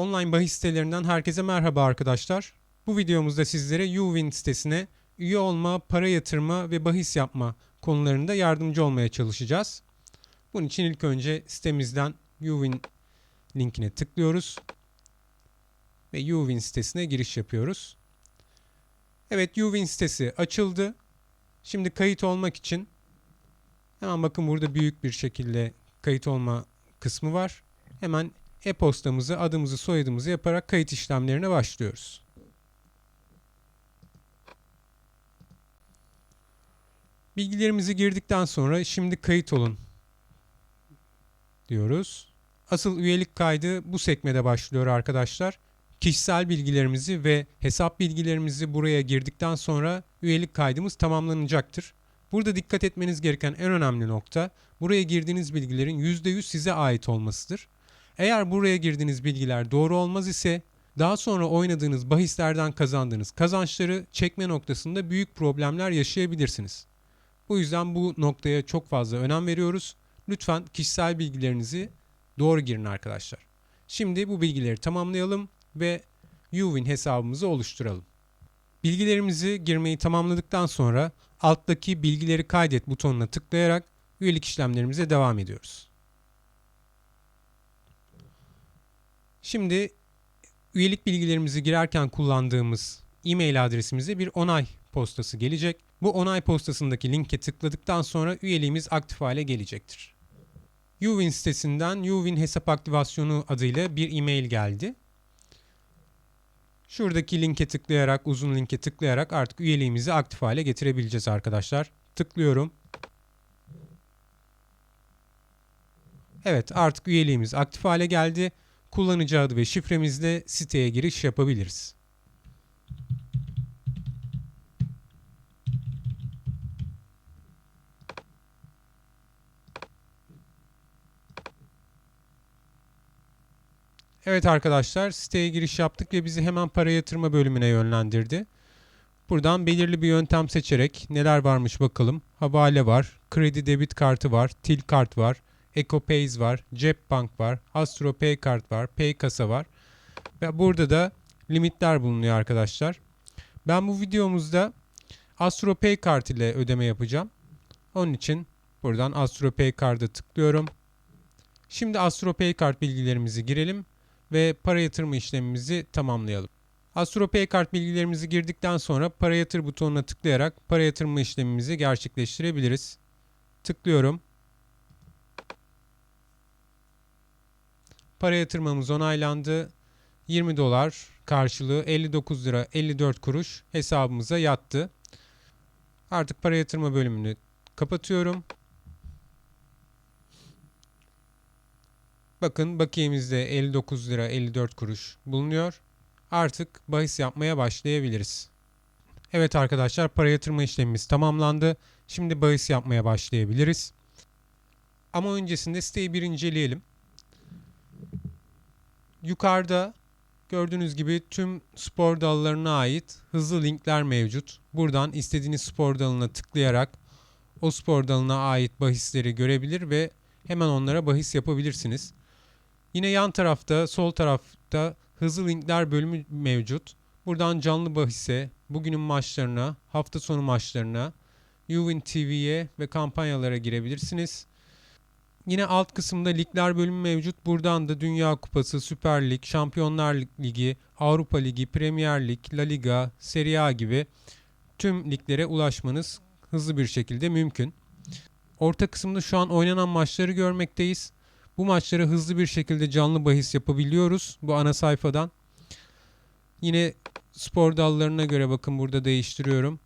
Online bahis sitelerinden herkese merhaba arkadaşlar. Bu videomuzda sizlere Uwin sitesine üye olma, para yatırma ve bahis yapma konularında yardımcı olmaya çalışacağız. Bunun için ilk önce sitemizden Uwin linkine tıklıyoruz ve Uwin sitesine giriş yapıyoruz. Evet Uwin sitesi açıldı. Şimdi kayıt olmak için hemen bakın burada büyük bir şekilde kayıt olma kısmı var. Hemen e-postamızı, adımızı, soyadımızı yaparak kayıt işlemlerine başlıyoruz. Bilgilerimizi girdikten sonra şimdi kayıt olun diyoruz. Asıl üyelik kaydı bu sekmede başlıyor arkadaşlar. Kişisel bilgilerimizi ve hesap bilgilerimizi buraya girdikten sonra üyelik kaydımız tamamlanacaktır. Burada dikkat etmeniz gereken en önemli nokta buraya girdiğiniz bilgilerin %100 size ait olmasıdır. Eğer buraya girdiğiniz bilgiler doğru olmaz ise daha sonra oynadığınız bahislerden kazandığınız kazançları çekme noktasında büyük problemler yaşayabilirsiniz. Bu yüzden bu noktaya çok fazla önem veriyoruz. Lütfen kişisel bilgilerinizi doğru girin arkadaşlar. Şimdi bu bilgileri tamamlayalım ve Uwin hesabımızı oluşturalım. Bilgilerimizi girmeyi tamamladıktan sonra alttaki bilgileri kaydet butonuna tıklayarak üyelik işlemlerimize devam ediyoruz. Şimdi üyelik bilgilerimizi girerken kullandığımız e-mail adresimize bir onay postası gelecek. Bu onay postasındaki linke tıkladıktan sonra üyeliğimiz aktif hale gelecektir. Uwin sitesinden Uwin hesap aktivasyonu adıyla bir e-mail geldi. Şuradaki linke tıklayarak, uzun linke tıklayarak artık üyeliğimizi aktif hale getirebileceğiz arkadaşlar. Tıklıyorum. Evet artık üyeliğimiz aktif hale geldi. Kullanıcı adı ve şifremizle siteye giriş yapabiliriz. Evet arkadaşlar siteye giriş yaptık ve bizi hemen para yatırma bölümüne yönlendirdi. Buradan belirli bir yöntem seçerek neler varmış bakalım. Havale var, kredi debit kartı var, til kart var, EcoPays var, Cepbank var, Astro Pay kart var, Pay kasa var. Ve burada da limitler bulunuyor arkadaşlar. Ben bu videomuzda Astro Pay kart ile ödeme yapacağım. Onun için buradan Astro Pay kart'a tıklıyorum. Şimdi Astro Pay kart bilgilerimizi girelim ve para yatırma işlemimizi tamamlayalım. AstroPay kart bilgilerimizi girdikten sonra para yatır butonuna tıklayarak para yatırma işlemimizi gerçekleştirebiliriz. Tıklıyorum. Para yatırmamız onaylandı. 20 dolar karşılığı 59 lira 54 kuruş hesabımıza yattı. Artık para yatırma bölümünü kapatıyorum. Bakın bakiyemizde 59 lira 54 kuruş bulunuyor. Artık bahis yapmaya başlayabiliriz. Evet arkadaşlar para yatırma işlemimiz tamamlandı. Şimdi bahis yapmaya başlayabiliriz. Ama öncesinde siteyi bir inceleyelim. Yukarıda gördüğünüz gibi tüm spor dallarına ait hızlı linkler mevcut. Buradan istediğiniz spor dalına tıklayarak o spor dalına ait bahisleri görebilir ve hemen onlara bahis yapabilirsiniz. Yine yan tarafta, sol tarafta hızlı linkler bölümü mevcut. Buradan canlı bahise, bugünün maçlarına, hafta sonu maçlarına, Uwin TV'ye ve kampanyalara girebilirsiniz. Yine alt kısımda ligler bölümü mevcut. Buradan da Dünya Kupası, Süper Lig, Şampiyonlar Ligi, Avrupa Ligi, Premier Lig, La Liga, Serie A gibi tüm liglere ulaşmanız hızlı bir şekilde mümkün. Orta kısımda şu an oynanan maçları görmekteyiz. Bu maçları hızlı bir şekilde canlı bahis yapabiliyoruz bu ana sayfadan. Yine spor dallarına göre bakın burada değiştiriyorum.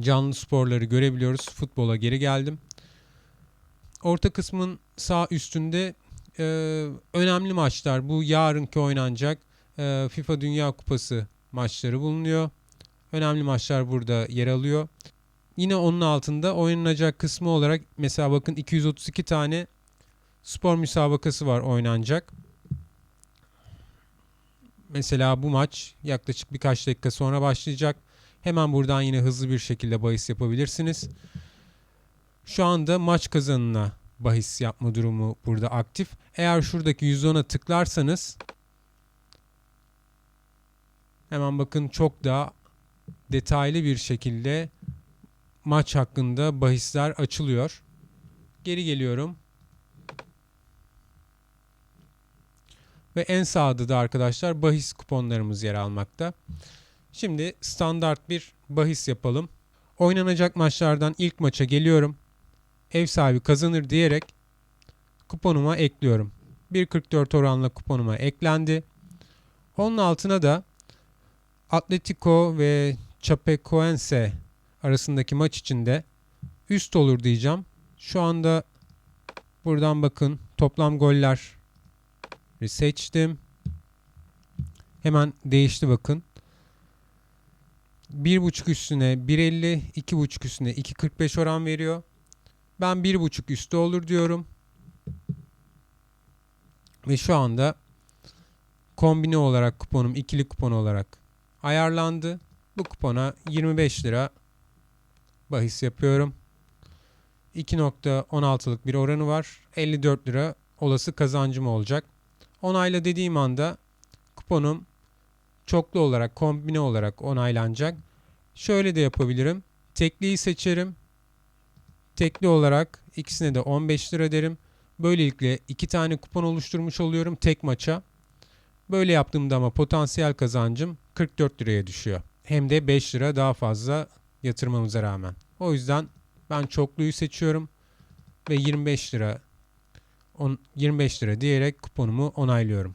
Canlı sporları görebiliyoruz. Futbola geri geldim. Orta kısmın sağ üstünde e, önemli maçlar. Bu yarınki oynanacak e, FIFA Dünya Kupası maçları bulunuyor. Önemli maçlar burada yer alıyor. Yine onun altında oynanacak kısmı olarak mesela bakın 232 tane spor müsabakası var oynanacak. Mesela bu maç yaklaşık birkaç dakika sonra başlayacak. Hemen buradan yine hızlı bir şekilde bahis yapabilirsiniz. Şu anda maç kazanına bahis yapma durumu burada aktif. Eğer şuradaki 110'a tıklarsanız Hemen bakın çok daha detaylı bir şekilde maç hakkında bahisler açılıyor. Geri geliyorum. Ve en sağda da arkadaşlar bahis kuponlarımız yer almakta. Şimdi standart bir bahis yapalım. Oynanacak maçlardan ilk maça geliyorum. Ev sahibi kazanır diyerek kuponuma ekliyorum. 1.44 oranla kuponuma eklendi. Onun altına da Atletico ve Chapecoense arasındaki maç içinde üst olur diyeceğim. Şu anda buradan bakın toplam goller seçtim. Hemen değişti bakın. 1.5 üstüne 1.50, 2.5 üstüne 2.45 oran veriyor. Ben 1.5 üstü olur diyorum. Ve şu anda kombine olarak kuponum ikili kupon olarak ayarlandı. Bu kupona 25 lira bahis yapıyorum. 2.16'lık bir oranı var. 54 lira olası kazancım olacak. Onayla dediğim anda kuponum çoklu olarak, kombine olarak onaylanacak. Şöyle de yapabilirim. Tekliyi seçerim. Tekli olarak ikisine de 15 lira derim. Böylelikle iki tane kupon oluşturmuş oluyorum tek maça. Böyle yaptığımda ama potansiyel kazancım 44 liraya düşüyor. Hem de 5 lira daha fazla yatırmamıza rağmen. O yüzden ben çokluyu seçiyorum ve 25 lira 25 lira diyerek kuponumu onaylıyorum.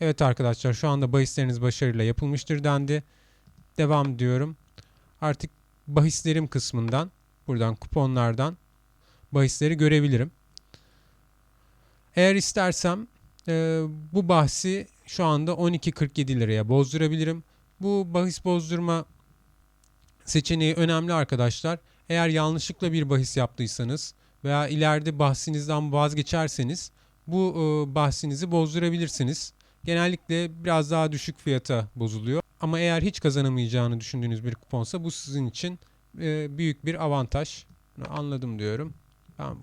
Evet arkadaşlar şu anda bahisleriniz başarıyla yapılmıştır dendi. Devam diyorum. Artık bahislerim kısmından buradan kuponlardan bahisleri görebilirim. Eğer istersem e, bu bahsi şu anda 12.47 liraya bozdurabilirim. Bu bahis bozdurma seçeneği önemli arkadaşlar. Eğer yanlışlıkla bir bahis yaptıysanız veya ileride bahsinizden vazgeçerseniz bu e, bahsinizi bozdurabilirsiniz. Genellikle biraz daha düşük fiyata bozuluyor. Ama eğer hiç kazanamayacağını düşündüğünüz bir kuponsa bu sizin için e, büyük bir avantaj. Anladım diyorum. Ben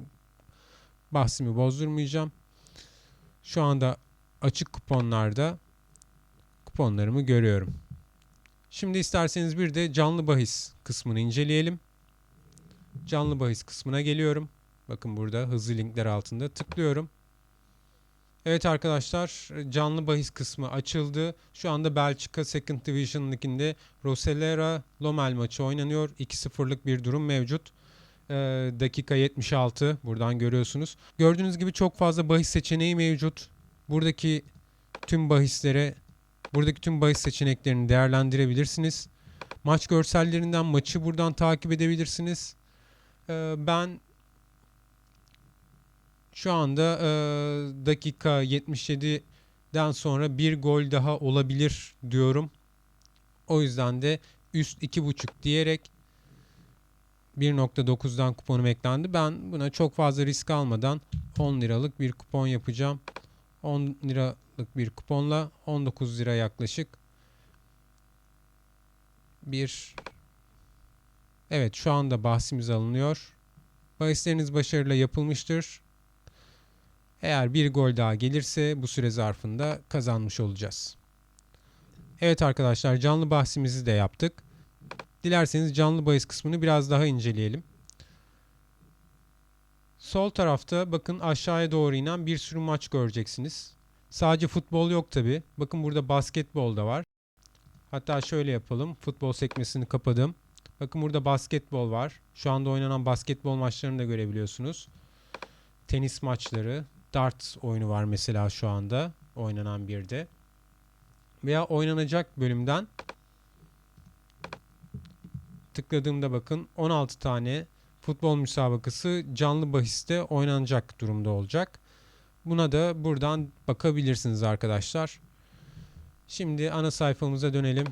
bahsimi bozdurmayacağım. Şu anda açık kuponlarda kuponlarımı görüyorum. Şimdi isterseniz bir de canlı bahis kısmını inceleyelim. Canlı bahis kısmına geliyorum. Bakın burada hızlı linkler altında tıklıyorum. Evet arkadaşlar canlı bahis kısmı açıldı. Şu anda Belçika Second Division Ligi'nde Roselera Lomel maçı oynanıyor. 2-0'lık bir durum mevcut. Ee, dakika 76 buradan görüyorsunuz. Gördüğünüz gibi çok fazla bahis seçeneği mevcut. Buradaki tüm bahislere buradaki tüm bahis seçeneklerini değerlendirebilirsiniz. Maç görsellerinden maçı buradan takip edebilirsiniz. Ee, ben şu anda e, dakika 77'den sonra bir gol daha olabilir diyorum. O yüzden de üst 2.5 diyerek 1.9'dan kuponum eklendi. Ben buna çok fazla risk almadan 10 liralık bir kupon yapacağım. 10 liralık bir kuponla 19 lira yaklaşık bir Evet şu anda bahsimiz alınıyor. Bahisleriniz başarıyla yapılmıştır. Eğer bir gol daha gelirse bu süre zarfında kazanmış olacağız. Evet arkadaşlar canlı bahsimizi de yaptık. Dilerseniz canlı bahis kısmını biraz daha inceleyelim. Sol tarafta bakın aşağıya doğru inen bir sürü maç göreceksiniz. Sadece futbol yok tabi. Bakın burada basketbol da var. Hatta şöyle yapalım. Futbol sekmesini kapadım. Bakın burada basketbol var. Şu anda oynanan basketbol maçlarını da görebiliyorsunuz. Tenis maçları, dart oyunu var mesela şu anda oynanan bir de. Veya oynanacak bölümden tıkladığımda bakın 16 tane futbol müsabakası canlı bahiste oynanacak durumda olacak. Buna da buradan bakabilirsiniz arkadaşlar. Şimdi ana sayfamıza dönelim.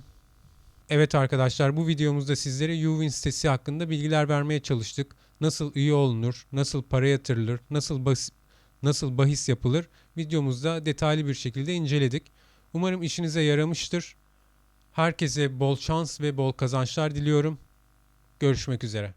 Evet arkadaşlar bu videomuzda sizlere Uvin sitesi hakkında bilgiler vermeye çalıştık. Nasıl üye olunur, nasıl para yatırılır, nasıl nasıl bahis yapılır videomuzda detaylı bir şekilde inceledik. Umarım işinize yaramıştır. Herkese bol şans ve bol kazançlar diliyorum. Görüşmek üzere.